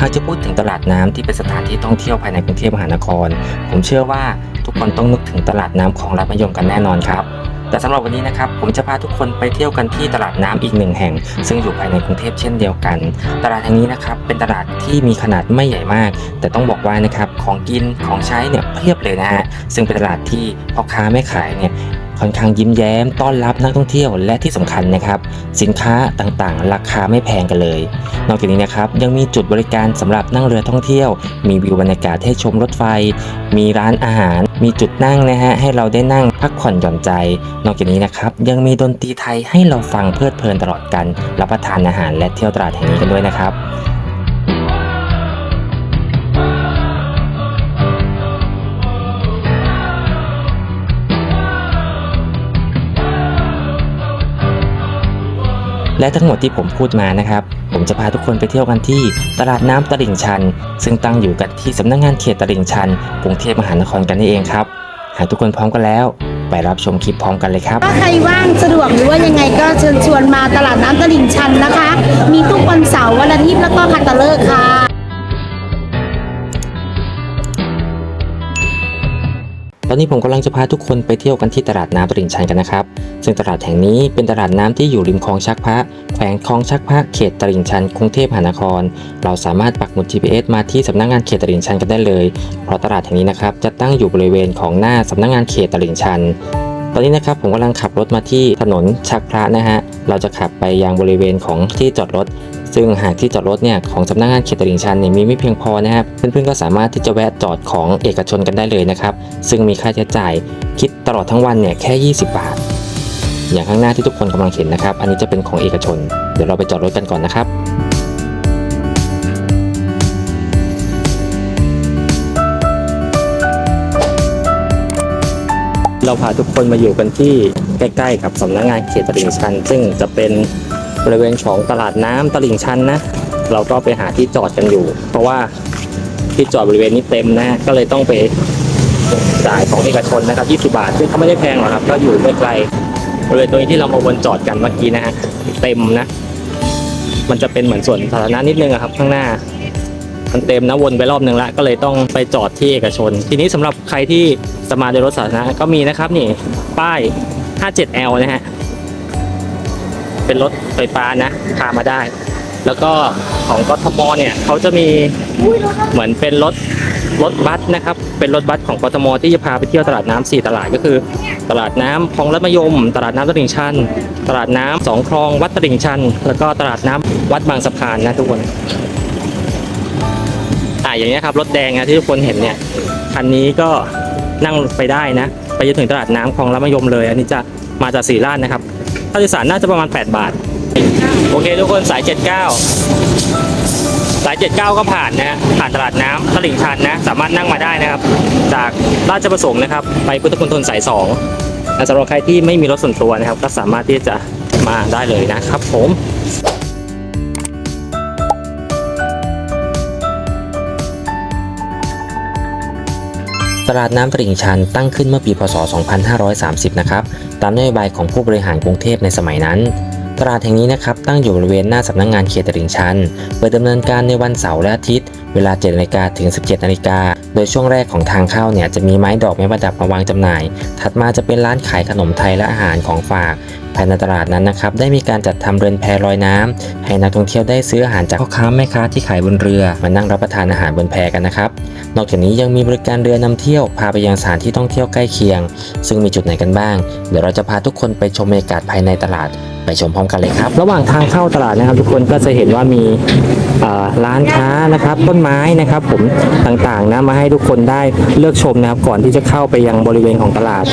หากจะพูดถึงตลาดน้ำที่เป็นสถานที่ท่องเที่ยวภายในกรุงเทพมหานคร ผมเชื่อว่าทุกคนต้องนึกถึงตลาดน้ำของรัฐมยมกันแน่นอนครับ แต่สำหรับวันนี้นะครับผมจะพาทุกคนไปเที่ยวกันที่ตลาดน้ำอีกหนึ่งแห่ง ซึ่งอยู่ภายในกรุงเทพเช่นเดียวกัน ตลาดแห่งนี้นะครับเป็นตลาดที่มีขนาดไม่ใหญ่มาก แต่ต้องบอกว่านะครับของกินของใช้เนี่ยเพียบเลยนะฮะซึ่งเป็นตลาดที่พ่อค้าแม่ขายเนี่ย ค่อนข้างยิ้มแย้มต้อนรับนักท่องเที่ยวและที่สำคัญนะครับ สินค้าต่างๆ ราคาไม่แพงกันเลย นอกจากนี้นะครับยังมีจุดบริการสำหรับนั่งเรือท่องเที่ยว มีวิวบรรยากาศให้ชมรถไฟ มีร้านอาหาร มีจุดนั่งนะฮะให้เราได้นั่งพักผ่อนหย่อนใจ นอกจากนี้นะครับยังมีดนตรีไทยให้เราฟังเพลิดเพลินตลอดกันรับประทานอาหารและเที่ยวตลาดแห่งนี้กันด้วยนะครับ และทั้งหมดที่ผมพูดมานะครับ ผมจะพาทุกคนไปเที่ยวกันที่ตลาดน้ำตลิ่งชัน ซึ่งตั้งอยู่กันที่สำนักงงานเขตตลิ่งชันกรุงเทพมหานครกันนี่เองครับ หากทุกคนพร้อมกันแล้ว ไปรับชมคลิปพร้อมกันเลยครับถ้าใครว่างสะดวกหรือว่ายังไงก็เชิญชวนมาตลาดน้ำตลิ่งชันนะคะ มีทุกวันเสาร์วันอาทิตย์แล้วก็คัตฤกษ์ค่ะ ตอนนี้ผมกำลังจะพาทุกคนไปเที่ยวกันที่ตลาดน้ำตลิ่งชันกันนะครับ ซึ่งตลาดแห่งนี้เป็นตลาดน้ำที่อยู่ริมคลองชักพระ แขวงคลองชักพระเขตตลิ่งชันกรุงเทพมหานคร เราสามารถปักหมุด GPS มาที่สำนักงานเขตตลิ่งชันกันได้เลย เพราะตลาดแห่งนี้นะครับจะตั้งอยู่บริเวณของหน้าสำนักงานเขตตลิ่งชันตอนนี้นะครับผมกำลังขับรถมาที่ถนนชักพระนะฮะ เราจะขับไปยังบริเวณของที่จอดรถ ซึ่งหากที่จอดรถเนี่ยของสำนักงานเขตตลิ่งชันเนี่ยมีไม่เพียงพอนะครับเพื่อนๆก็สามารถที่จะแวะจอดของเอกชนกันได้เลยนะครับซึ่งมีค่าใช้จ่ายคิดตลอดทั้งวันเนี่ยแค่ 20 บาท อย่างข้างหน้าที่ทุกคนกำลังเห็นนะครับ อันนี้จะเป็นของเอกชน เดี๋ยวเราไปจอดรถกันก่อนนะครับเราพาทุกคนมาอยู่กันที่ใกล้ๆกับสำนักงานเขตตลิ่งชัน ซึ่งจะเป็น บริเวณของตลาดน้ำตลิ่งชันนะ เราก็ไปหาที่จอดกันอยู่ เพราะว่าที่จอดบริเวณนี้เต็มนะ ก็เลยต้องไปจ่ายของเอกชนนะครับ 20 บาท ซึ่งเขาไม่ได้แพงหรอกครับ ก็อยู่ไม่ไกลบริเวณตรงนี้ที่เรามาวนจอดกันเมื่อกี้นะฮะเต็มนะ มันจะเป็นเหมือนส่วนสาธารณะนิดนึงครับ ข้างหน้ามันเต็มนะวนไปรอบหนึ่งละก็เลยต้องไปจอดที่เอกชน ทีนี้สำหรับใครที่จะมาโดยรถสาธารณะก็มีนะครับนี่ป้าย 57L นะฮะ เป็นรถไฟฟ้านะพามาได้ แล้วก็ของกทมเนี่ยเขาจะมีเหมือนเป็นรถรถบัสนะครับ เป็นรถบัสของกทมที่จะพาไปเที่ยวตลาดน้ำสี่ตลาดก็คือ ตลาดน้ำคลองรัฐมยม ตลาดน้ำตลิ่งชัน ตลาดน้ำสองคลองวัดตลิ่งชัน แล้วก็ตลาดน้ำวัดบางสะพานนะทุกคนอ่าอย่างเงี้ยครับรถแดงนะที่ทุกคนเห็นเนี่ยคันนี้ก็นั่งไปได้นะ ไปจนถึงตลาดน้ำคลองรัฐมยมเลย อันนี้จะมาจากสีราชนะครับาโดยสารน่าจะประมาณ 8 บาท โอเคทุกคนสาย 79 สาย 79 ก็ผ่านนะผ่านตลาดน้ำตลิ่งชันนะ สามารถนั่งมาได้นะครับ จากราชประสงค์นะครับ ไปพุทธมณทนสาย2สำหรับใครที่ไม่มีรถส่วนตัวนะครับ ก็สามารถที่จะมาได้เลยนะครับผม ตลาดน้ำตลิ่งชันตั้งขึ้นเมื่อปีพศ 2530 นะครับ ตามนโยบายของผู้บริหารกรุงเทพในสมัยนั้น ตลาดแห่งนี้นะครับตั้งอยู่บริเวณหน้าสำนักงงานเขตตลิ่งชัน เปิดดำเนินการในวันเสาร์และอาทิตย์ เวลา7นาฬิกาถึง 17นาฬิกา โดยช่วงแรกของทางเข้าเนี่ยจะมีไม้ดอกไม้ประดับมาวางจำหน่าย ถัดมาจะเป็นร้านขายขนมไทยและอาหารของฝาก ภายในตลาดนั้นนะครับได้มีการจัดทำเรือนแพลอยน้ำให้นักท่องเที่ยวได้ซื้ออาหารจากพ่อค้าแม่ค้าที่ขายบนเรือ มานั่งรับประทานอาหารบนแพกันนะครับ นอกจากนี้ยังมีบริการเรือนำเที่ยวพาไปยังสถานที่ท่องเที่ยวใกล้เคียง ซึ่งมีจุดไหนกันบ้าง เดี๋ยวเราจะพาทุกคนไปชมบรรยากาศภายในตลาด ไปชมพร้อมกันเลยครับ ระหว่างทางเข้าตลาดนะครับ ทุกคนก็จะเห็นว่ามีร้านค้านะครับ ต้นไม้นะครับ ผมต่างๆนะมาให้ทุกคนได้เลือกชมนะครับ ก่อนที่จะเข้าไปยังบริเวณของตลาด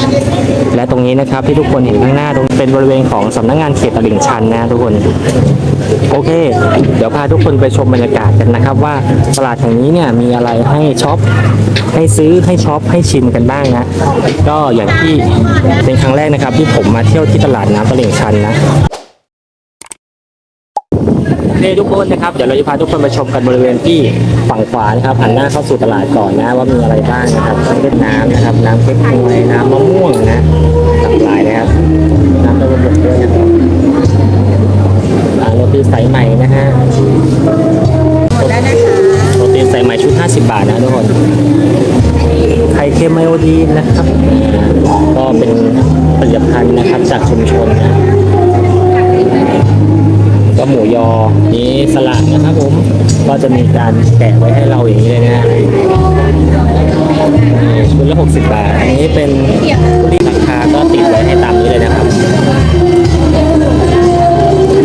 และตรงนี้นะครับที่ทุกคนเห็นข้างหน้าตรงเป็นบริเวณของสำนักงานเขตตลิ่งชันนะทุกคนโอเค เดี๋ยวพาทุกคนไปชมบรรยากาศกันนะครับ ว่าตลาดแห่งนี้เนี่ยมีอะไรให้ช็อปให้ซื้อให้ช็อปให้ชิมกันบ้างนะ ก็อย่างที่เป็นครั้งแรกนะครับ ที่ผมมาเที่ยวที่ตลาดน้ำตลิ่งชันนะ นี่ทุกคนนะครับ เดี๋ยวเราจะพาทุกคนไปชมกันบริเวณที่ฝั่งขวานะครับหันหน้าเข้าสู่ตลาดก่อนนะว่ามีอะไรบ้างนะครับทั้งเป็นน้ำนะครับน้ำเก๊กฮวยน้ำมะม่วงนะหลากหลายนะครับน้ำตะวันตกด้วยนะครับร้านโรตีสายใหม่นะฮะได้นะคะาทนะทุกคนไข่เค็มไมโอดีนนะครับ ก็เป็นผลิตภัณฑ์นะครับจากชุมชนนะก็หมูยอ นี้สลัดนะครับผม ก็จะมีการแกะไว้ให้เราอย่างนี้เลยนะฮะชุดละ 60 บาท อันนี้เป็นรีราคาก็ติดไว้ให้ตามนี้เลยนะครับ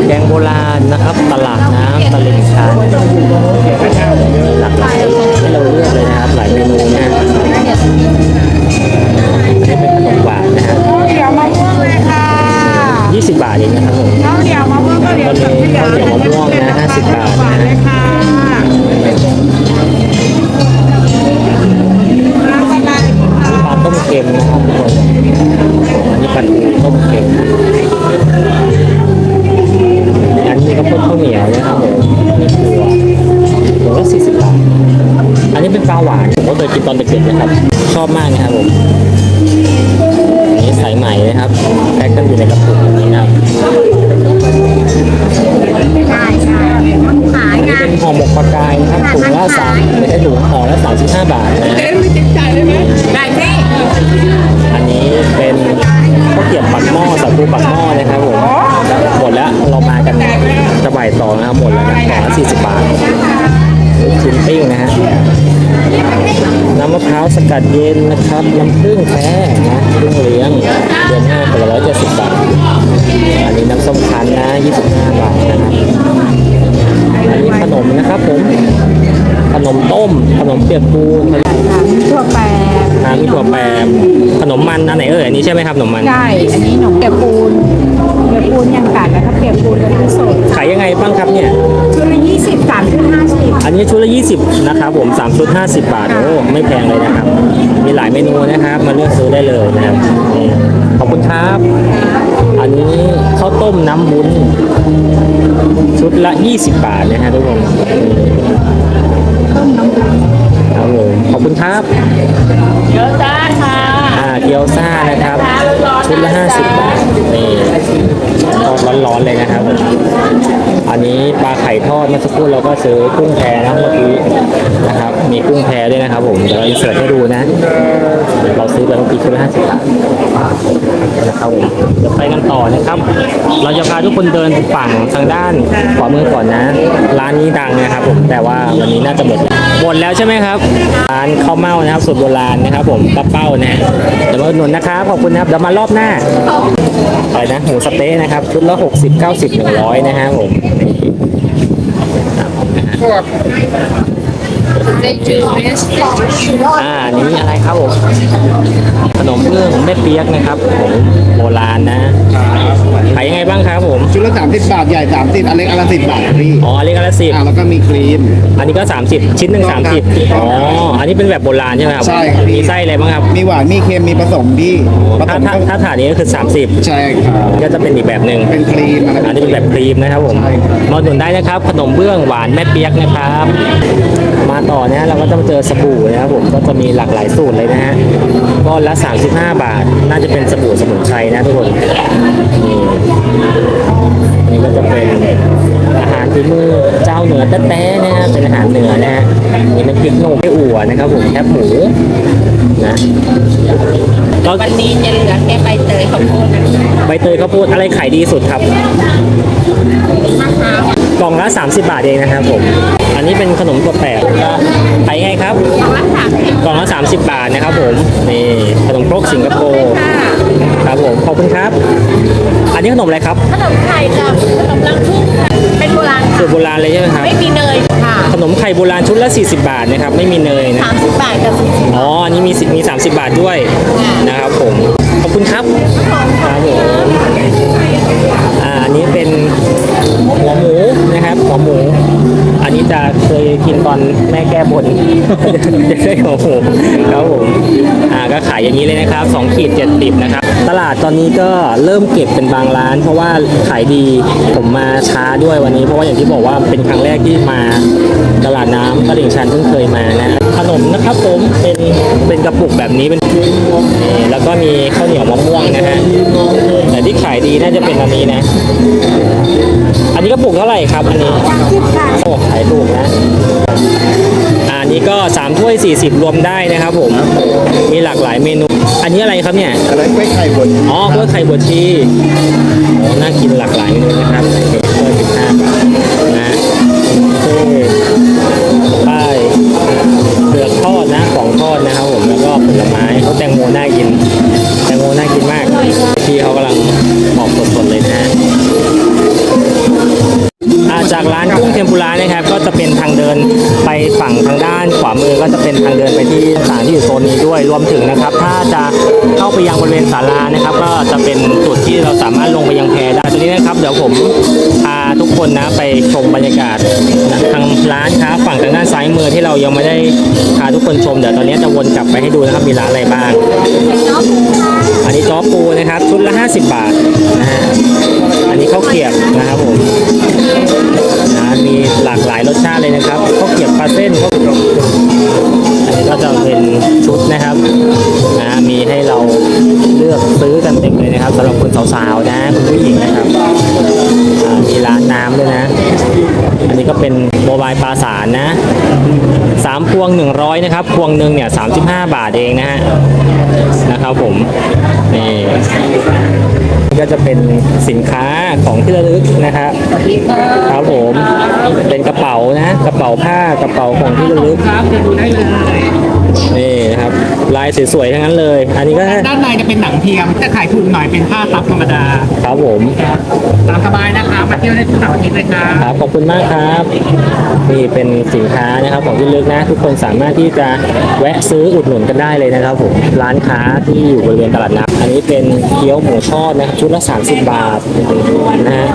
แกงโบราณนะครับ ตลาดน้ำตลิ่งชันหลากหลายให้เราเลือกเลยนะครับ หลายเมนูนะ 20 บาทเองนะครับผมข้าวเหนียวมะม่วงข้าวเหนียวตอนนี้ข้าวเหนียวมะม่วงนะ50 บาทหวานเลยค่ะน้ำอะไรปลาต้มเค็มนะครับทุกคนอันนี้ปลาทูต้มเค็มอันนี้ก็พวกข้าวเหนียวนะครับผมมีถั่วถั่วละ40 บาท อันนี้เป็นปลาหวานผมก็เคยกินตอนเด็กๆนะครับ ชอบมากนะครับผมอันนี้สายไหม่นะครับแพ็คกันอยู่ในกระปุก ห่อหมกปลากายนะครับถุงละสามไม่ใช่ถุงห่อละ35บาทนะเอ๊ะไม่ติดใจได้ไหมได้พี่อันนี้เป็นข้าวเกรี๊ยวปักหม้อสาคูปักหม้อนะครับผมหมดแล้วเรามากันจะบ่ายสองนะครับหมดแล้วนะกล่องละ40บาทลูกชิ้นปิ้งนะฮะน้ำมะพร้าวสกัดเย็นนะครับน้ำผึ้งแท้นะผึ้งเลี้ยงเดือนห้าคนละร้อยเจ็ดสิบบาทอันนี้น้ำส้มคั้นนะ25บาทนะครับ อันนี้ขนมนะครับผม ขนมต้ม ขนมเปียกปูนทั่วแปรน้ำมีถั่วแปมขนมมันอันไหนเอ่ยอันนี้ใช่ไหมครับขนมมัน ใช่อันนี้หนมเปียกปูนเปียกปูนยังกัดแล้วก็เปียกปูนกะทิสดขายยังไงบ้างครับเนี่ย ชุดละยี่สิบสามชุดห้าสิบอันนี้ชุดละ 20 นะครับผม3ชุด 50 บาท โอ้ ไม่แพงเลยนะครับ มีหลายเมนูนะครับ มาเลือกซื้อได้เลยนะครับนี่ขอบคุณครับ อันนี้ข้าว ต้มน้ำวุ้น ชุดละ 20 บาทนะฮะทุกคนครับผมขอบคุณครับเยอะจ้าค่ะอ่า เกี๊ยวซ่านะครับ ชุดละ 50 บาท นี่ทอดร้อนๆเลยนะครับ อันนี้ปลาไข่ทอดเมื่อสักครู่เราก็ซื้อกุ้งแพนะเมื่อกี้นะครับ มีกุ้งแพด้วยนะครับผม เดี๋ยวเราอินเสิร์ตให้ดูนะ เราซื้อไปเมื่อกี้ชุดละ 50 บาทนะครับผมเดี๋ยวไปกันต่อนะครับ เราจะพาทุกคนเดินฝั่งทางด้านขวามือก่อนนะ ร้านนี้ดังนะครับผม แต่ว่าวันนี้น่าจะหมด ดแล้วใช่ไหมครับร้านข้าวเม่านะครับสูตรโบราณนะครับ ผมป้าเป้านะฮะเดี๋ยวมาอุดหนุนนะครับขอบคุณนะครับเดี๋ยวมารอบหน้าไรนะหมูสะเต๊ะนะครับชุดละ60 90 100นะฮะผมอ่าอันนี้อะไรครับผมขนมเบื้องแม่เปียกนะครับผมโบราณนะายยังไงบ้างครับผม ชุดละสามสิบบาท ใหญ่สามสิบอันเล็กอันละสิบบาทพี่อ๋ออันนี้ก็ละสิบอ่าแล้วก็มีครีม อันนี้ก็ 30 ชิ้นหนึ่ง30อ๋ออันนี้เป็นแบบโบราณใช่ไหมครับใช่ครับ มีไส้อะไรบ้างครับมีหวาน มีเค็ม มีผสมพี่ผสถ้ามถ้าก็ถ้าถาดนี้ก็คือ 30 ใช่ครับ ก็จะเป็นอีกแบบหนึ่ง เป็นครีมอะไร อันนี้เป็นแบบครีมนะครับผมใช่ครับ มาอุดหนุนได้นะครับ ขนมเบื้องหวานแม่เปียกนะครับ มาต่อนะเราก็จะมาเจอสบู่นะครับผมก็จะมีหลากหลายสูตรเลยนะฮะก้อนละ 35 บาท น่าจะเป็นสบู่สมุนไพรนะทุกคนนี่ ฝีมือเจ้าเหนือแต้ๆนะฮะเป็นอาหารเหนือนะฮะมีน้ำพริกหนุ่มไม่อั่วนะครับผมแคบหมูนะก็วันนี้จะเหลือแค่ใบเตยข้าวโพดนะใบเตยข้าวโพดอะไรขายดีสุดครับกล่องละ 30 บาทเองนะครับผม อันนี้เป็นขนมตัวแปลกขายไงครับ กล่องละ 30 บาทนะครับผม นี่ขนมครกสิงคโปร์ครับผม ขอบคุณครับ อันนี้ขนมอะไรครับ ขนมไข่กับขนมรังพึ่งค่ะ สูค่ะตรโบราณเลยใช่ไหมครับ ไม่มีเนยค่ะขนมไข่โบราณชุดละ 40 บาทนะครับ ไม่มีเนยนะสามสิบบาทกับสี่สิบอ๋อ อันนี้มี10มี 30 บาทด้วยนะครับผม ขอบคุณครับ ครับผมอ่าอันนี้เป็นหัวหมูนะครับ หัวหมูอั นี้จะเคยกินตอนแม่แก้บนจะได้หัวหมูครับผมอ่าก็ขายอย่างนี้เลยนะครับ2ขีด70นะครับตลาดตอนนี้ก็เริ่มเก็บเป็นบางร้าน เพราะว่าขายดีผมมาช้าด้วยวันนี้ เพราะว่าอย่างที่บอกว่าเป็นครั้งแรกที่มาตลาดน้ำตลิ่งชันเพิ่งเคยมานะขนมนะครับผมเป็นเป็นกระปุกแบบนี้เป็น แล้วก็มีข้าวเหนียวมะม่วงนะฮะแต่ที่ขายดีน่าจะเป็นอันนี้นะ อันนี้กระปุกเท่าไหร่ครับอันนี้โอ้ขายถูกนะอ่าอันนี้ก็3ถ้วย 40 รวมได้นะครับผม มีหลากหลายเมนู อันนี้อะไรครับเนี่ยอะไรกล้วยไข่บดอ๋อกล้วยไข่บดชีโอ้น่ากินหลากหลายเมนูนะครับกล้วยสิบห้าบาท นมาก ที่เขากำลังบอกสดๆเลยนะฮะจากร้านกุ้งเทมปุระนะครับก็จะเป็นทางเดินไป งทางด้านขวามือก็จะเป็นทางเดินไปที่ต่างที่อยู่โซนนี้ด้วยรวมถึงนะครับ ถ้าจะเข้าไปยังบริเวณศาลานะครับ ก็จะเป็นจุดที่เราสามารถลงไปยังแพได้ตรงนี้นะครับ เดี๋ยวผมพาทุกคนนะไปชมบรรยากาศทางร้านค้าฝั่งทางด้านซ้ายมือที่เรายังไม่ได้พาทุกคนชมเดี๋ยวตอนนี้จะวนกลับไปให้ดูนะครับมีร้านอะไรบ้าง อันนี้จ้อปูนะครับชุดละ 50 บาทนะฮะอันนี้ข้าวเกรียบนะครับผมนะมีหลากหลายรสชาติเลยนะครับข้าวเกรียบ นะ มีให้เราเลือกซื้อกันเต็มเลยนะครับสำหรับคุณสาวๆนะคุณผู้หญิงนะครับมีร้านน้ำด้วยนะ อันนี้ก็เป็นโมบายปลาสารนะสามพวง100นะครับ พวงหนึ่งเนี่ย35บาทเองนะฮะนะครับผมนี่นี่ก็จะเป็นสินค้าของที่ระลึกนะครับครับผมเป็นกระเป๋านะ กระเป๋าผ้ากระเป๋าของที่ระลึก นี่นะครับลายสวยๆทั้งนั้นเลย อันนี้ก็ด้านในจะเป็นหนังเทียมจะขายถูกหน่อยเป็นผ้าซับธรรมดาครับผมตามสบายนะคะมาเที่ยวได้ทุกเสาร์อาทิตย์เลยครับครับขอบคุณมากครับ นี่เป็นสินค้านะครับของที่ระลึกนะ ทุกคนสามารถที่จะแวะซื้ออุดหนุนกันได้เลยนะครับผมร้านค้าที่อยู่บริเวณตลาดน้ำอันนี้เป็นเกี๊ยวหมูทอดนะครับชุดละ30 บาทนะฮะ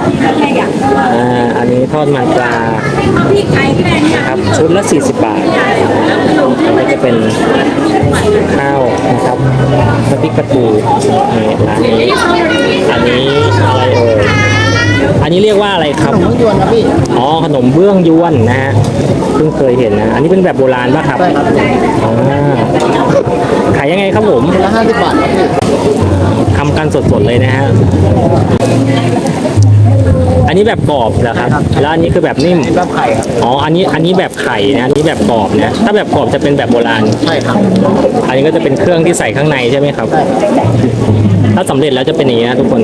อ่าอันนี้ทอดมันปลานะครับชุดละ 40 บาท อันนี้จะเป็นข้าวนะครับน้ำพริกปลาทูนี่ร้านนี้อันนี้อะไรเอ่ยอันนี้เรียกว่าอะไรครับขนมยวนครับพี่อ๋อขนมเบื้องยวนนะฮะเพิ่งเคยเห็นนะอันนี้เป็นแบบโบราณป่ะครับใช่ครับอ่าขายยังไงครับผมละห้าสิบบาทครับพี่ทำกันสดๆเลยนะฮะ อันนี้แบบกรอบเหรอครับ แล้วอันนี้คือแบบนิ่ม แบบไข่ครับ อ๋อ อันนี้ อันนี้แบบไข่นะ อันนี้แบบกรอบนะ ถ้าแบบกรอบจะเป็นแบบโบราณ ใช่ครับ อันนี้ก็จะเป็นเครื่องที่ใส่ข้างในใช่ไหมครับ ถ้าสำเร็จแล้วจะเป็นอย่างนี้นะทุกคน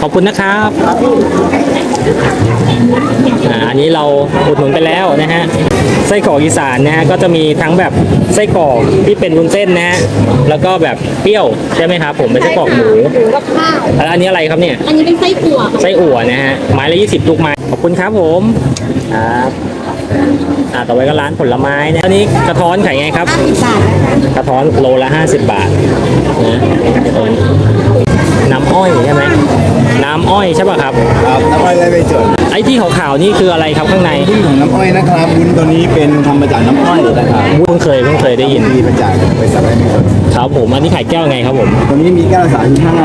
ขอบคุณนะครับ อ่าอันนี้เราอุดหนุนไปแล้วนะฮะไส้กรอกอีสานนะฮะก็จะมีทั้งแบบไส้กรอกที่เป็นวุ้นเส้นนะฮะแล้วก็แบบเปรี้ยวใช่ไหมครับผมเป็นไส้กรอกหมูหมูกับข้าว แล้วอันนี้อะไรครับเนี่ย อันนี้เป็นไส้อั่วไส้อั่วนะฮะไม้ละ20ทุกไม้ขอบคุณครับผมครับอ่าต่อไปก็ร้านผลไม้นะอันนี้กระท้อนขายไงครับ 50บาทกระท้อนโลละ 50 บาทนะน้ำอ้อยใช่ไหมน้ำอ้อยใช่ป่ะครับ ครับน้ำอ้อยไรใบจดไอ้ ที่ขาวๆนี่คืออะไรครับข้างในที่ของน้ำอ้อยนะครับวุ้นตัวนี้เป็นทำมาจากน้ำอ้อยนะครับเพิ่งเคยเพิ่งเคยได้ยินมีมาจากบริษัทไรใบจดครับผมอันนี้ขายแก้วไงครับผมตัวนี้มีแก้วละสามห้า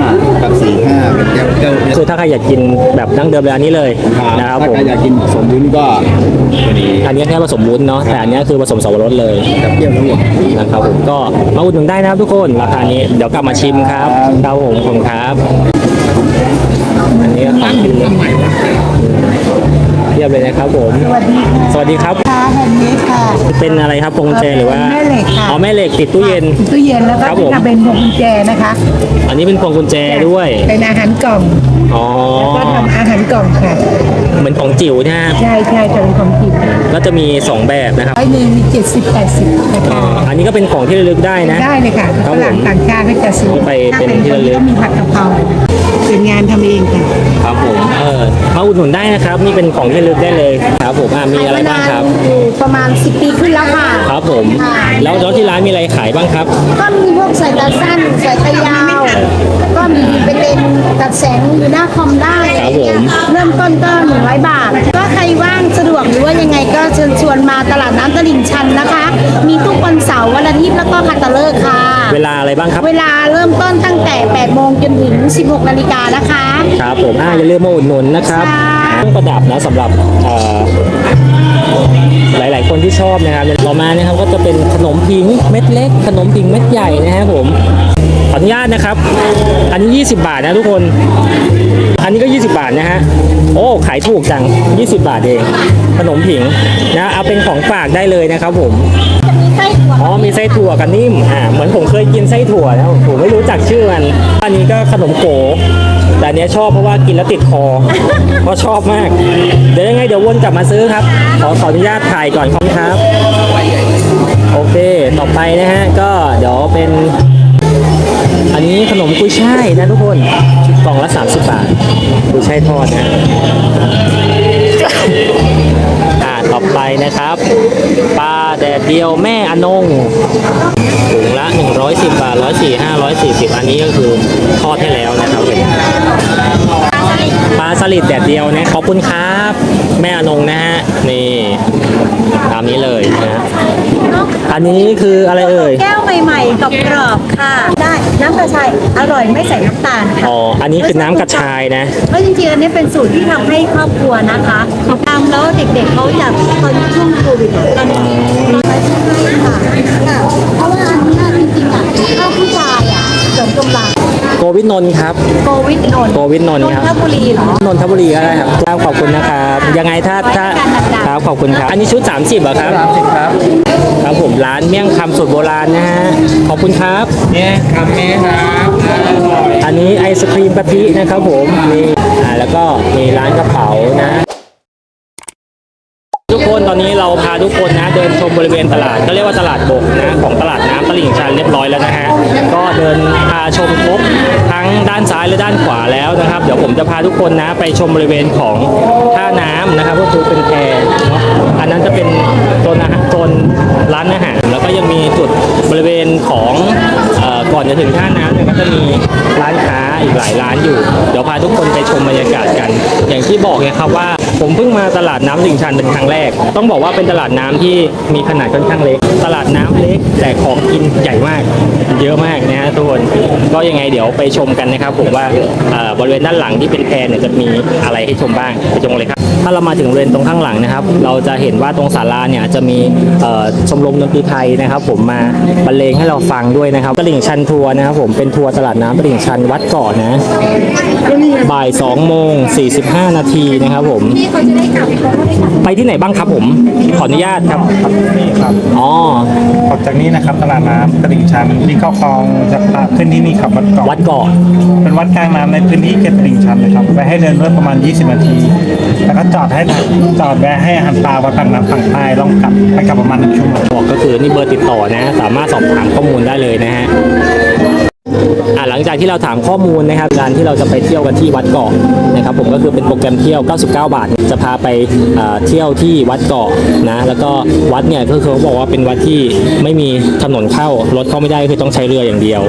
กับสี่ห้าเป็นแก้วแก้วเนี่ยคือถ้าใครอยากกินแบบดั้งเดิมเลยอันนี้เลยนะครับถ้าผมใครอยากกินผสมวุ้นก็ตัวนี้อันนี้แค่ผสมวุ้นเนาะแต่อันนี้คือผสมสับปะรดเลยกับเปรี้ยวทั้งหมดนะครับผมก็มาอุดหนุนได้นะครับทุกคนราคานี้เดี๋ยวกลับมาชิมครับครับผมผมครับอันนี้ก็ของกินเลยเรี ยบเลยนะครับผมสวัสดีครับ ค่ะแฮนด์เมดค่ะเป็นอะไรครับพวงกุญแจหรือว่า แม่เหล็กค่ะอ๋อแม่เหล็กติดตู้เย็น ตู้เย็นแล้วก็ครับผมจะเป็นพวงกุญแจนะคะอันนี้เป็นพวงกุญแจด้วย เป็นอาหารกล่องอ๋อก็ทำอาหารกล่องค่ะ เหมือนของจิ๋วนะฮะใช่ใช่จะเป็นของกินก็จะมี 2 แบบนะครับร้อยหนึ่งมีเจ็ดสิบแปดสิบนะอ๋อคะอันนี้ก็เป็นของที่ระลึกได้นะ ได้เลยค่ะครับฝรั่งผมต่างชาติก็จะซื้อไปเป็นถ้าที่ระลึกก็มีผัดกะเพราเป็นงานทำเองค่ะครับผมเออมาอุดหนุนได้นะครับ นี่เป็นของที่ระลึกได้เลยครับผมอะมีอะไรบ้างครับอยู่ประมาณ 10 ปีขึ้นแล้วค่ะ ครับผม แล้วแล้วที่ร้านมีอะไรขายบ้างครับ ก็มีพวกสายตาสั้นสายตายาว ก็มีเป็นเลนส์ตัดแสงอยู่หน้าคอมได้ครับผม เริ่มต้นก็100 บาท ก็ใครว่างสะดวกหรือว่ายังไงก็เชิญชวนมาตลาดน้ำตลิ่งชันนะคะ มีทุกวันเสาร์วันอาทิตย์แล้วก็คัตฤกษ์ค่ะ เวลาอะไรบ้างครับ เวลาเริ่มต้นตั้งแต่ 8 โมงจนถึง 16นาฬิกานะคะ ครับผมอ่าอย่าลืมมาอุดหนุนนะครับค่ะเครื่องประดับนะสำหรับเอ่อหลายๆคนคนที่ชอบนะครับต่อมานะครับก็จะเป็นขนมพิงเม็ดเล็ก ขนมพิงเม็ดใหญ่นะฮะผมขออนุญาตนะครับ อันนี้ 20 บาทนะทุกคน อันนี้ก็ 20 บาทนะฮะ โอ้ ขายถูกจัง 20 บาทเอง ขนมผิงนะ เอาเป็นของฝากได้เลยนะครับผมมี ไส้ถั่วอ๋อมีไส้ถั่วกับนิ่มอ่าเหมือนผมเคยกินไส้ถั่วนะผมไม่รู้จักชื่อมัน อันนี้ก็ขนมโกแต่อันเนี้ยชอบเพราะว่ากินแล้วติดคอ เพราะชอบมาก เดี๋ยวยังไงเดี๋ยววนกลับมาซื้อครับ ขอขออนุญาตถ่ายก่อนครับ โอเค ต่อไปนะฮะ ก็เดี๋ยวเป็น อันนี้ขนมกุยช่ายนะทุกคน กล่องละ 30 บาท กุยช่ายทอดนะ ต่อไปนะครับปลาแดดเดียวแม่อนงถุงละ 110 บาท145 140 อันนี้ก็คือทอดให้แล้วนะครับปลาสลิดแดดเดียวนะขอบคุณครับ แม่อนงนะฮะนี่ตามนี้เลยนะอันนี้คืออะไรเอ่ย แก้วใหม่ๆกับกรอบๆค่ะ น้ำกระชายอร่อยไม่ใส่น้ำตาลค่ะอ๋อ อันนี้คือน้ำกระชายนะ เพราะจริงๆอันนี้เป็นสูตรที่ทำให้ครอบครัวนะคะทำแล้วเด็กๆเขาอยากตอนช่วงโควิดตอนนี้ไม่ใช่ค่ะค่ะเพราะว่าอันนี้จริงๆอะถ้าผู้ชายอะเสริมกำลังโกวิทนนท์ครับ โควิดนนท์โควิดนนท์นครับนทบุรีเหรอ นนทบุรีก็ได้ครับครับขอบคุณนะครับ ยังไงถ้าถ้าไว้กันดังๆครับขอบคุณครับ อันนี้ชุด 30เหรอครับ30ครับ ครับผมร้านเมี่ยงคำสูตรโบราณนะฮะขอบคุณครับเนี่ยคำนี้ครับอันนี้ไอศครีมกะทินะครับผมนี่อ่าแล้วก็มีร้านกระเป๋านะทุกคนตอนนี้เราพาทุกคนนะเดินชมบริเวณตลาดก็เรียกว่าตลาดบกนะของตลาดน้ำตลิ่งชันเรียบร้อยแล้วนะฮะก็เดินพาชมครบ ทั้งด้านซ้ายและด้านขวาแล้วนะครับ เดี๋ยวผมจะพาทุกคนนะไปชมบริเวณของท่าน้ำนะครับ ก็คือเป็นแพเนาะอันนั้นจะเป็นโซนอาหารโซนร้านอาหารแล้วก็ยังมีจุดบริเวณของก่อนจะถึงท่าน้ำเนี่ยก็จะมีร้านค้าอีกหลายร้านอยู่ เดี๋ยวพาทุกคนไปชมบรรยากาศกัน อย่างที่บอกไงครับว่าผมเพิ่งมาตลาดน้ำตลิ่งชันเป็นครั้งแรก ต้องบอกว่าเป็นตลาดน้ำที่มีขนาดค่อนข้างเล็ก ตลาดน้ำเล็กแต่ของกินใหญ่มาก เยอะมากนะฮะทุกคนก็ยังไงเดี๋ยวไปชมกันนะครับผมว่าบริเวณด้านหลังที่เป็นแพรเนี่ยจะมีอะไรให้ชมบ้างไปชมเลยครับถ้าเรามาถึงบริเวณตรงข้างหลังนะครับ เราจะเห็นว่าตรงศาลาเนี่ยจะมีชมรมดนตรีไทยนะครับ ผมมาบรรเลงให้เราฟังด้วยนะครับตลิ่งชันทัวร์นะครับผมเป็นทัวร์ตลาดน้ำตลิ่งชันวัดเกาะนะ บ่าย2โมง45 นาทีนะครับผมที่เขาจะได้กลับเขาก็ได้กลับไปที่ไหนบ้างครับผม ขออนุญาตครับ นี่ครับอ๋อ ออกจากนี้นะครับตลาดน้ำตลิ่งชันที่เข้าคลองจะพาขึ้นที่นี่ครับวัดเกาะวัดเกาะเป็นวัดกลางน้ำในพื้นที่เขตตลิ่งชันเลยครับไปให้เดินรถประมาณ 20 นาที แล้วก็จอดให้จอดแวะให้อาหารปลาวัดปากน้ำฝั่งใต้ล่องกลับไปกลับประมาณหนึ่งชั่วโมงบอกก็คือนี่เบอร์ติดต่อนะ สามารถสอบถามข้อมูลได้เลยนะฮะ อ่าหลังจากที่เราถามข้อมูลนะครับการที่เราจะไปเที่ยวกันที่วัดเกาะนะครับผมก็คือเป็นโปรแกรมเที่ยว 99 บาท จะพาไปอ่าเที่ยวที่วัดเกาะนะแล้วก็วัดเนี่ยก็คือเขาบอกว่าเป็นวัดที่ไม่มีถนนเข้ารถเข้าไม่ได้คือต้องใช้เรืออย่างเดียว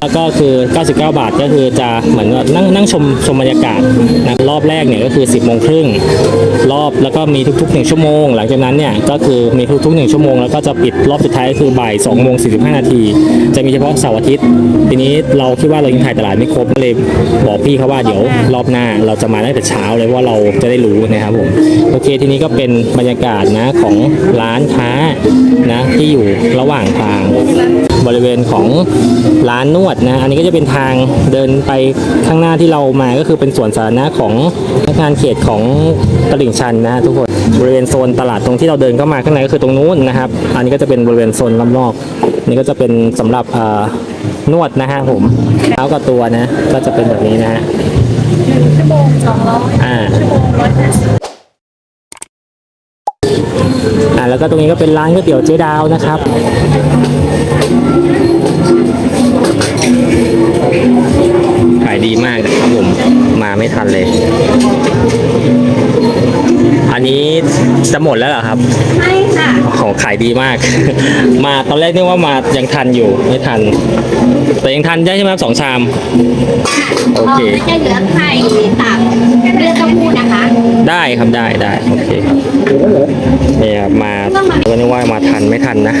แล้วก็คือ 99 บาทก็คือจะเหมือนว่านั่งนั่งชมชมบรรยากาศนะรอบแรกเนี่ยก็คือ 10โมงครึ่งรอบแล้วก็มีทุกๆ1ชั่วโมง หลังจากนั้นเนี่ยก็คือมีทุกๆ1ชั่วโมงแล้วก็จะปิดรอบสุดท้ายก็คือบ่าย2โมง45นาทีจะมีเฉพาะเสาร์อาทิตย์ทีนี้เราคิดว่าเรายังถ่ายตลาดไม่ครบก็เลยบอกพี่เขาว่าเดี๋ยวรอบหน้าเราจะมาตั้งแต่เช้าเลยว่าเราจะได้รู้นะครับผมโอเคทีนี้ก็เป็นบรรยากาศนะของร้านค้านะที่อยู่ระหว่างทางบริเวณของร้านนวดนะ อันนี้ก็จะเป็นทางเดินไปข้างหน้าที่เรามาก็คือเป็นสวนสาธารณะของพนักงานเขตของตลิ่งชันนะทุกคนบริเวณโซนตลาดตรงที่เราเดินเข้ามาข้างในก็คือตรงนู้นนะครับ อันนี้ก็จะเป็นบริเวณโซนรอบนี่ก็จะเป็นสำหรับ นวดนะฮะผมเท้ากับตัวนะ ก็จะเป็นแบบนี้นะฮะชั่วโมงสองร้อยอ่าชั่วโมงร้อยห้าสิบอ่าแล้วก็ตรงนี้ก็เป็นร้านก๋วยเตี๋ยวเจ๊ดาวนะครับขายดีมากนะครับผมมาไม่ทันเลย นนี้จะหมดแล้วเหรอครับใช่ค่ะของขายดีมาก มาตอนแรกนึกว่ามายังทันอยู่ไม่ทัน แต่ยังทันได้ใช่ไหมครับสองชาม โอเค จะเหลือไข่ตับเลือดเต้าหู้นะคะได้ครับได้ได้โอเคเนี่ยครับมาก็นึกว่ามาทันไม่ทันนะ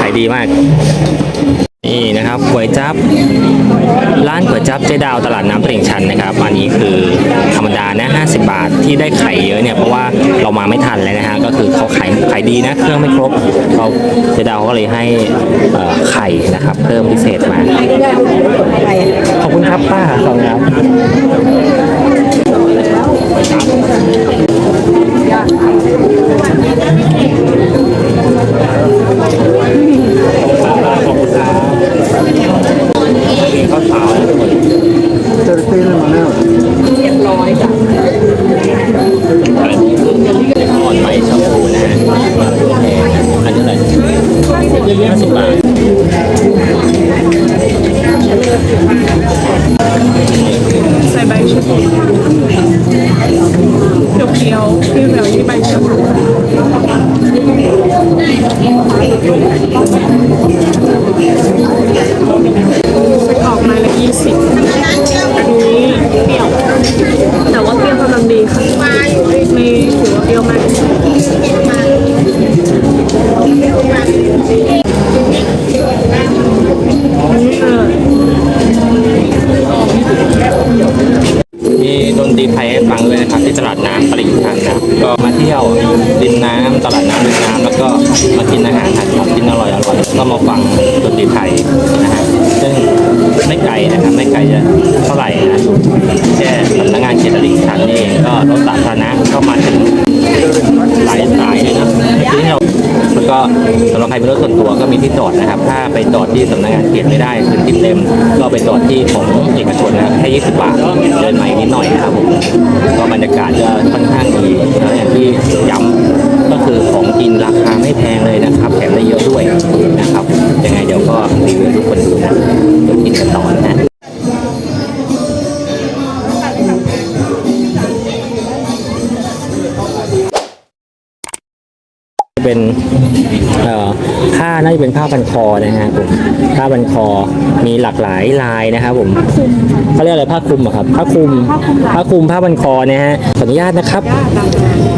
ขายดีมาก นี่นี่นะครับก๋วยจับร้านก๋วยจับเจ๊ดาวตลาดน้ำตลิ่งชันนะครับอันนี้คือธรรมดานะ50 บาทที่ได้ไข่เยอะเนี่ยเพราะว่าเรามาไม่ทันเลยนะฮะก็คือเขาขายขายดีนะเครื่องไม่ครบเขาเจ๊ดาวเขาก็เลยให้เอ่อไข่นะครับเพิ่มพิเศษมาขอบคุณครับป้าขอบคุณครับ นตรีไทยให้ฟังด้วยนะครับที่ตลาดน้ำตลิ่งชันนะก็มาเที่ยวริมน้ำตลาดน้ำริมน้ำแล้วก็มากินอาหารทานของกินอร่อยอร่อยก็มาฟังดนตรีไทยนะฮะซึ่งไม่ไกลนะครับไม่ไกลจะเท่าไหร่นะแค่สำนักงานเขตตลิ่งชันนี่ก็รถสาธารณะก็มาถึง หลายสายเลยนะที่เราแล้วก็สำหรับใครเป็นรถส่วนตัวก็มีที่จอดนะครับ ถ้าไปจอดที่สำนักงานเขตไม่ได้พื้นที่เต็ม ก็ไปจอดที่ของเอกชนนะครับแค่20 บาทเดินใหม่นิดหน่อยนะครับผมก็บรรยากาศก็ค่อนข้างดีแล้วอย่างที่ย้ำก็คือของกินราคาไม่แพงเลยนะครับแถมได้เยอะด้วยนะครับยังไงเดี๋ยวก็รีวิวให้ทุกคนดูนะ เป็น ผ้าน่าจะเป็นผ้าพันคอนะฮะผมผ้าพันคอมีหลากหลายลายนะครับผมเขาเรียกอะไรผ้าคลุมอะครับผ้าคลุมผ้าคลุมผ้าพันคอนะฮะขออนุญาตนะครับ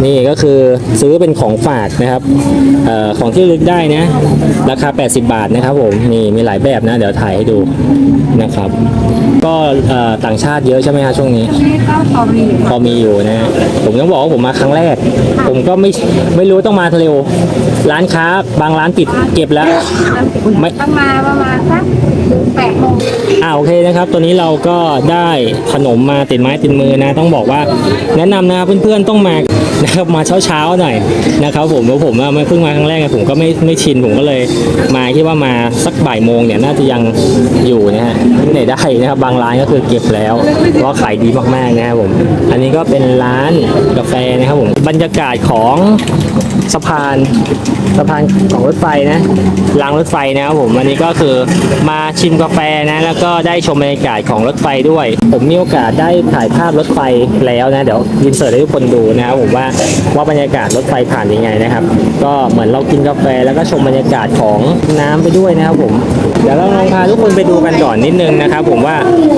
นี่ก็คือซื้อเป็นของฝากนะครับเอ่อของที่ระลึกได้นะ ราคา 80 บาทนะครับผมนี่มีหลายแบบนะ เดี๋ยวถ่ายให้ดูนะครับ ก็เอ่อต่างชาติเยอะใช่ไหมฮะช่วงนี้พอมีอยู่นะผมต้องบอกว่าผมมาครั้งแรก ผมก็ไม่ไม่รู้ต้องมาเร็วร้านค้าบางร้านปิดเก็บแล้ว ไม่ ต้องมาประมาณสักแปดโมงอ่าโอเคนะครับตัวนี้เราก็ได้ขนมมาติดไม้ติดมือนะ ต้องบอกว่าแนะนำนะครับเพื่อนๆต้องมานะครับมาเช้าๆหน่อยนะครับผมเพราะผมอะไม่เพิ่งมาครั้งแรกไงผมก็ไม่ไม่ชินผมก็เลยมาคิดว่ามาสักบ่ายโมงเนี่ยน่าจะยังอยู่นะฮะที่ไหนได้นะครับบางร้านก็คือเก็บแล้วเพราะว่าขายดีมากๆนะครับผม อันนี้ก็เป็นร้านกาแฟนะครับผมบรรยากาศของ สะพานสะพานของรถไฟนะรางรถไฟนะครับผมอันนี้ก็คือมาชิมกาแฟนะแล้วก็ได้ชมบรรยากาศของรถไฟด้วย ผมมีโอกาสได้ถ่ายภาพรถไฟแล้วนะเดี๋ยวยินเสิร์ตให้ทุกคนดูนะครับผมว่าว่าบรรยากาศรถไฟผ่านยังไงนะครับ ก็เหมือนเรากินกาแฟแล้วก็ชมบรรยากาศของน้ำไปด้วยนะครับผมเดี๋ยวเราลองพาทุกคนไปดูกันก่อนนิดนึงนะครับ ผมว่า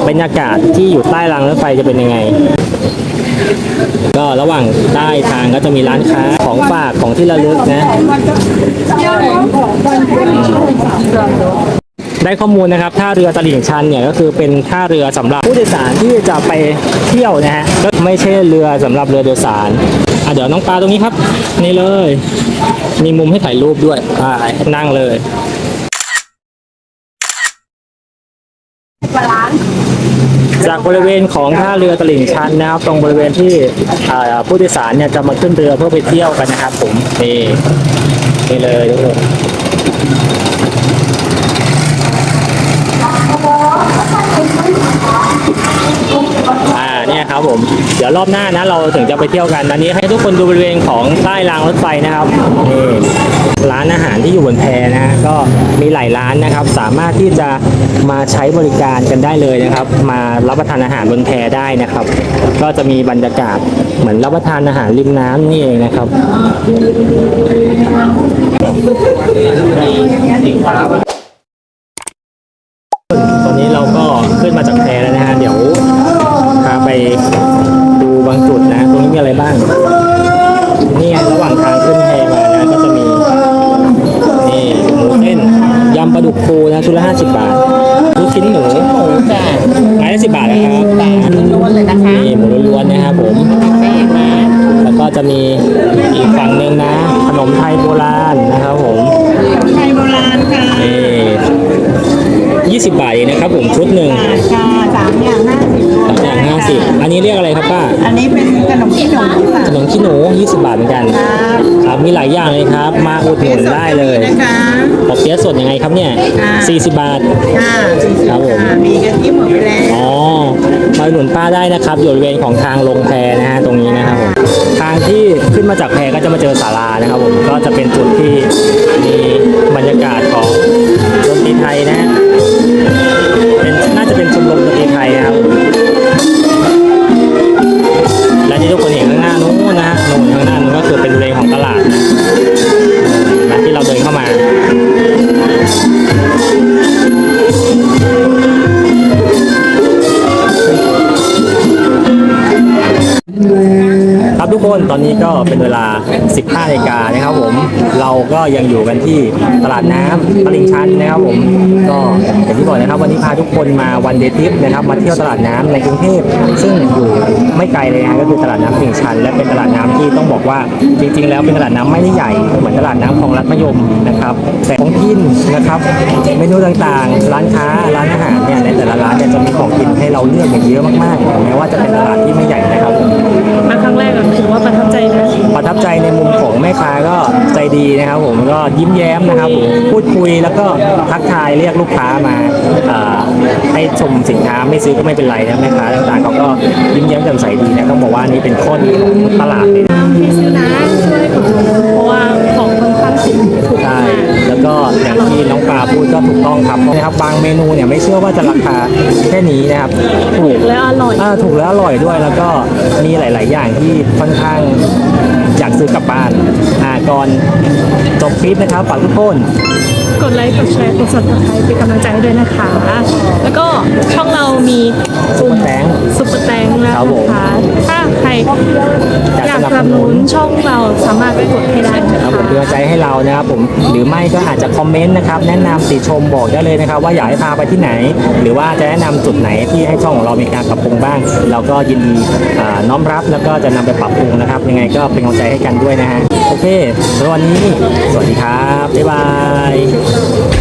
บรรยากาศที่อยู่ใต้รางรถไฟจะเป็นยังไง ก็ระหว่างใต้ทางก็จะมีร้านค้าของฝากของที่ระลึกนะ ได้ข้อมูลนะครับท่าเรือตลิ่งชันเนี่ยก็คือเป็นท่าเรือสำหรับผู้โดยสารที่จะไปเที่ยวนะฮะก็ไม่ใช่เรือสำหรับเรือโดยสารอะเดี๋ยวน้องปลาตรงนี้ครับ นี่เลย มีมุมให้ถ่ายรูปด้วยอ่านั่งเลย จากบริเวณของท่าเรือตลิ่งชันนะครับตรงบริเวณที่ผู้โดยสารเนี่ยจะมาขึ้นเรือเพื่อไปเที่ยวกันนะครับผมนี่นี่เลยทุกคนอ่าเนี่ยครับผมเดี๋ยวรอบหน้านะเราถึงจะไปเที่ยวกันอันนี้ให้ทุกคนดูบริเวณของใต้รางรถไฟนะครับนี่ร้านอาหารที่อยู่บนแพนะฮะก็มีหลายร้านนะครับ สามารถที่จะมาใช้บริการกันได้เลยนะครับ มารับประทานอาหารบนแพได้นะครับ ก็จะมีบรรยากาศเหมือนรับประทานอาหารริมน้ำนี่เองนะครับ ยะสดยังไงครับเนี่ย40 บาท ค่ะสี่สิบครับผมค่ะมีกะทิหมดไปแล้ว อ๋อมาอุดหนุนป้าได้นะครับ อยู่บริเวณของทางลงแพนะฮะตรงนี้นะครับผมทางที่ขึ้นมาจากแพก็จะมาเจอศาลานะครับผมก็จะเป็นจุดที่มีบรรยากาศของดนตรีไทยนะฮะเป็นน่าจะเป็นชมรมดนตรีไทยนะครับผมและที่ทุกคนเห็นข้างหน้านู้นนะฮะนู้นข้างหน้านู้นก็คือเป็นบริเวณของตลาดนะ นตอนนี้ก็เป็นเวลา 15นาฬิกานะครับผมเราก็ยังอยู่กันที่ตลาดน้ำตลิ่งชันนะครับผมก็อย่างที่บอกนะครับวันนี้พาทุกคนมาวันเดทิปนะครับมาเที่ยวตลาดน้ำในกรุงเทพซึ่งอยู่ ไม่ไกลเลยนะก็คือตลาดน้ำตลิ่งชัน และเป็นตลาดน้ำที่ต้องบอกว่าจริง ๆ แล้วเป็นตลาดน้ำไม่ได้ใหญ่เหมือนตลาดน้ำของรัฐมยมนะครับ แต่ของกินนะครับเมนูต่างๆ ร้านค้าร้านอาหารเนี่ยในแต่ละร้านเนี่ยจะมีของกินให้เราเลือกอย่างเยอะมากๆแม้ว่าจะเป็นตลาดที่ไม่ใหญ่นะครับผมมาครั้งแรกอะถือว่าประทับใจนะประทับใจในมุมของแม่ค้าก็ใจดีนะครับ ผมก็ยิ้มแย้มนะครับผมพูดคุยแล้วก็ทักทายเรียกลูกค้ามาเอ่อให้ชมสินค้าไม่ซื้อก็ไม่เป็นไรนะแม่ค้าต่างๆเขาก็ยิ้มแย้มแจ่มใสดีนะต้องบอกว่านี่เป็นข้อดีของตลาดเลยนะที่ซื้อนะช่วยอุดหนุนเพราะว่าของค่อนข้างถูกถูกใช่มากแล้วก็อย่างที่น้องปลาพูดก็ถูกต้องครับนะครับบางเมนูเนี่ยไม่เชื่อว่าจะราคาแค่นี้นะครับถูกและอร่อยอ่าถูกแล้วอร่อยด้วยแล้วก็มีหลาย ๆ อย่างที่ค่อนข้างอยากซื้อกลับบ้านอ่าก่อนจบคลิปนะครับฝากทุกคน กดไลค์ กดแชร์ กด subscribe เป็นกำลังใจให้ด้วยนะคะ แล้วก็ช่องเรามีปุ่มซุปเปอร์แตงซุปเปอร์แตงแล้วนะคะ ถ้าใครอยากสนับสนุนช่องเราสามารถไปกดให้ได้นะครัคะบผมเป็นกำลังใจให้เรานะครับผมหรือไม่ก็อาจจะคอมเมนต์นะครับแนะนำติชมบอกได้เลยนะครับ ว่าอยากให้พาไปที่ไหน หรือว่าจะแนะนำจุดไหนที่ให้ช่องของเรามีการปรับปรุงบ้าง เราก็ยินดีอ่าน้อมรับแล้วก็จะนำไปปรับปรุงนะครับ ยังไงก็เป็นกำลังใจให้กันด้วยนะฮะโอเคสำหรับวันนี้ สวัสดีครับบ๊ายบาย Obrigado.